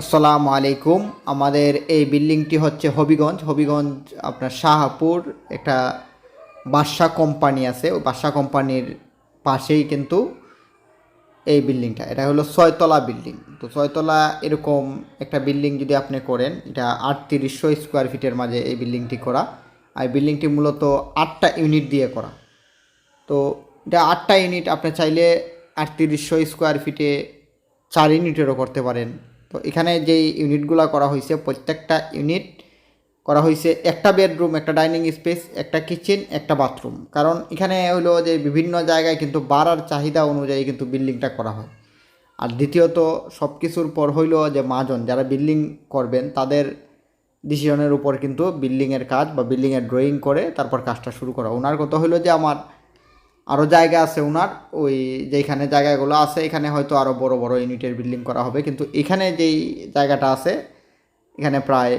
আসসালামু আলাইকুম। আমাদের এই বিল্ডিংটি হচ্ছে হবিগঞ্জ। হবিগঞ্জ আপনার শাহপুর একটা বাদশা কোম্পানি আছে। ওই বাদশা কোম্পানির পাশেই কিন্তু এই বিল্ডিংটা। এটা হলো ছয়তলা বিল্ডিং। তো ছয়তলা এরকম একটা বিল্ডিং যদি আপনি করেন, এটা আটত্রিশশো স্কোয়ার ফিটের মাঝে এই বিল্ডিংটি করা। আর এই বিল্ডিংটি মূলত আটটা ইউনিট দিয়ে করা। তো এটা আটটা ইউনিট আপনি চাইলে আটত্রিশশো স্কোয়ার ফিটে চার ইউনিটেরও করতে পারেন। তো এখানে যেই ইউনিটগুলো করা হয়েছে প্রত্যেকটা ইউনিট করা হয়েছে একটা বেডরুম, একটা ডাইনিং স্পেস, একটা কিচেন, একটা বাথরুম। কারণ এখানে হলো যে বিভিন্ন জায়গায় কিন্তু বাড়ার চাহিদা অনুযায়ী কিন্তু বিল্ডিংটা করা হয়। আর দ্বিতীয়ত সব কিছুর পর হইল যে মাজন যারা বিল্ডিং করবেন, তাদের ডিসিশনের উপর কিন্তু বিল্ডিংয়ের কাজ বা বিল্ডিংয়ের ড্রয়িং করে তারপর কাজটা শুরু করা। ওনার কথা হলো যে আমার আরও জায়গা আছে ওনার ওই যেখানে জায়গাগুলো আছে, এখানে হয়তো আরও বড় বড় ইউনিটের বিল্ডিং করা হবে। কিন্তু এখানে যেই জায়গাটা আছে, এখানে প্রায়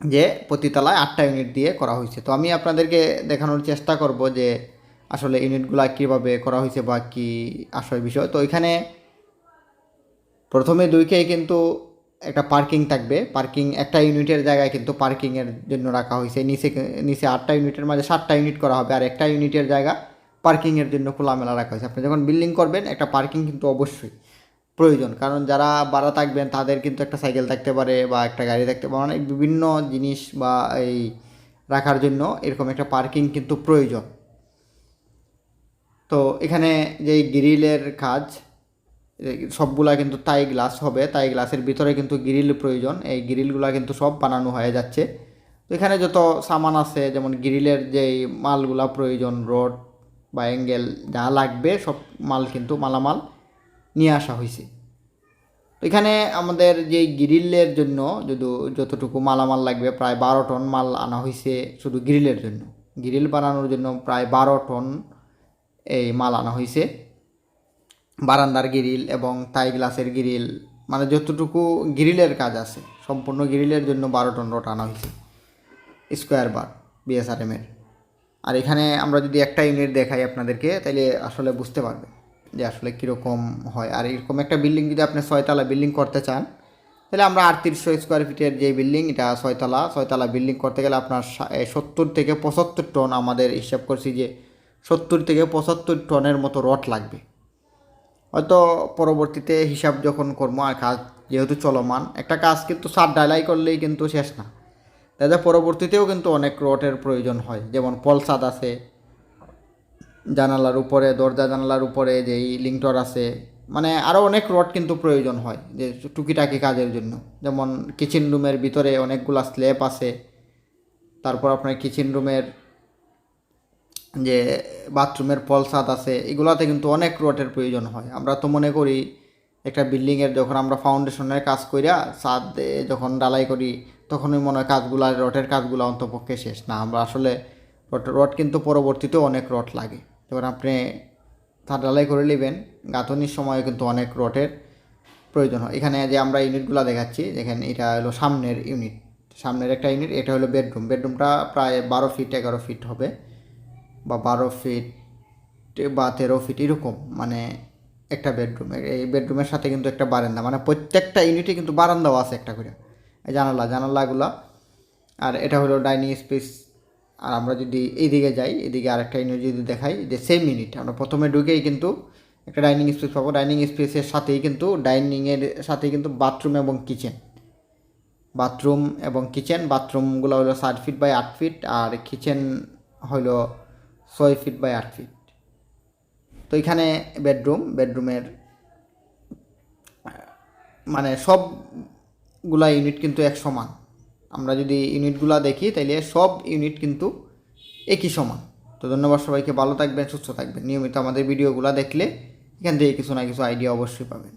যে প্রতিতলায় আটটা ইউনিট দিয়ে করা হয়েছে। তো আমি আপনাদেরকে দেখানোর চেষ্টা করব যে আসলে ইউনিটগুলো কীভাবে করা হয়েছে বা কী আসল বিষয়। তো এখানে প্রথমে দুইকেই কিন্তু একটা পার্কিং থাকবে। পার্কিং একটা ইউনিটের জায়গায় কিন্তু পার্কিংয়ের জন্য রাখা হয়েছে। নিচে নিচে আটটা ইউনিটের মাঝে সাতটা ইউনিট করা হবে আর একটা ইউনিটের জায়গা পার্কিংয়ের জন্য খোলামেলা রাখা হয়েছে। আপনি যখন বিল্ডিং করবেন, একটা পার্কিং কিন্তু অবশ্যই প্রয়োজন। কারণ যারা ভাড়া থাকবেন, তাদের কিন্তু একটা সাইকেল থাকতে পারে বা একটা গাড়ি থাকতে পারে। অনেক বিভিন্ন জিনিস বা এই রাখার জন্য এরকম একটা পার্কিং কিন্তু প্রয়োজন। তো এখানে যেই গ্রিলের কাজ সবগুলা কিন্তু তাই গ্লাস হবে, তাই গ্লাসের ভিতরে কিন্তু গ্রিল প্রয়োজন। এই গ্রিলগুলা কিন্তু সব বানানো হয়ে যাচ্ছে। তো এখানে যত সামান আছে, যেমন গ্রিলের যেই মালগুলা প্রয়োজন রড বা অ্যাঙ্গেল যা লাগবে, সব মাল কিন্তু মালামাল নিয়ে আসা হয়েছে তো এখানে আমাদের যেই গ্রিলের জন্য যদি, যতটুকু মালামাল লাগবে, প্রায় বারো টন মাল আনা হয়েছে শুধু গ্রিলের জন্য। গ্রিল বানানোর জন্য প্রায় বারো টন এই মাল আনা হয়েছে বারান্দার গ্রিল এবং তাই গ্লাসের গ্রিল মানে যতটুকু গ্রিলের কাজ আছে, সম্পূর্ণ গ্রিলের জন্য বারো টন রড আনা হয়েছে স্কোয়ার বার বিএসআরএমের আর এখানে আমরা যদি একটা ইউনিট দেখাই আপনাদেরকে তাহলে আসলে বুঝতে পারবে যে আসলে কীরকম হয়। আর এরকম একটা বিল্ডিং যদি আপনি ছয়তলা বিল্ডিং করতে চান তাহলে আমরা আটত্রিশশো স্কোয়ার ফিটের যে বিল্ডিং, এটা ছয়তলা ছয়তলা বিল্ডিং করতে গেলে আপনার সত্তর থেকে পঁচাত্তর টন আমাদের হিসাব করছি যে সত্তর থেকে পঁচাত্তর টনের মতো রড লাগবে। হয়তো পরবর্তীতে হিসাব যখন করব, আর কাজ যেহেতু চলমান, একটা কাজ কিন্তু সার ডালাই করলেই কিন্তু শেষ না। তাদের পরবর্তীতেও কিন্তু অনেক রটের প্রয়োজন হয়, যেমন পলসাদ আছে, জানালার উপরে, দরজা জানালার উপরে যেই লিঙ্কটর আছে মানে আরও অনেক রড কিন্তু প্রয়োজন হয় যে টুকিটাকি কাজের জন্য। যেমন কিচেন রুমের ভিতরে অনেকগুলা স্ল্যাব আছে, তারপর আপনার কিচেন রুমের যে বাথরুমের পলসাদ আছে, এগুলাতে কিন্তু অনেক রডের প্রয়োজন হয়। আমরা তো মনে করি একটা বিল্ডিংয়ের যখন আমরা ফাউন্ডেশনের কাজ করিয়া ছাদ যখন ডালাই করি, তখনই মনে হয় কাজগুলো রডের কাজগুলো অন্তপক্ষে শেষ। না, আমরা আসলে রড রড কিন্তু পরবর্তীতেও অনেক রড লাগে। এবার আপনি ছাদ ডালাই করে নেবেন, গাঁথনির সময় কিন্তু অনেক রটের প্রয়োজন হয়। এখানে যে আমরা ইউনিটগুলো দেখাচ্ছি, যেখানে এটা হলো সামনের ইউনিট। সামনের একটা ইউনিট, এটা হলো বেডরুম। বেডরুমটা প্রায় বারো ফিট, এগারো ফিট হবে। বা বারো ফিট বা তেরো ফিট এরকম মানে একটা বেডরুম এই বেডরুমের সাথে কিন্তু একটা বারান্দা মানে প্রত্যেকটা ইউনিটে কিন্তু বারান্দাও আছে একটা করে। এই জানালা, জানালাগুলো। আর এটা হলো ডাইনিং স্পেস আর আমরা যদি এইদিকে যাই, এদিকে আরেকটা ইউনিট যদি দেখাই, যে সেম ইউনিট আমরা প্রথমে ঢুকেই কিন্তু একটা ডাইনিং স্পেস পাবো। ডাইনিং স্পেসের সাথেই কিন্তু ডাইনিংয়ের সাথেই কিন্তু বাথরুম এবং কিচেন বাথরুম এবং কিচেন বাথরুমগুলো হলো সাত ফিট বাই আট ফিট আর কিচেন হলো ছয় ফিট বাই আট ফিট তো এখানে বেডরুম বেডরুমের মানে সবগুলা ইউনিট কিন্তু এক সমান। আমরা যদি ইউনিটগুলা দেখি, তাইলে সব ইউনিট কিন্তু একই সমান। তো ধন্যবাদ সবাইকে, ভালো থাকবেন, সুস্থ থাকবেন। নিয়মিত আমাদের ভিডিওগুলো দেখলে এখান থেকে কিছু না কিছু আইডিয়া অবশ্যই পাবেন।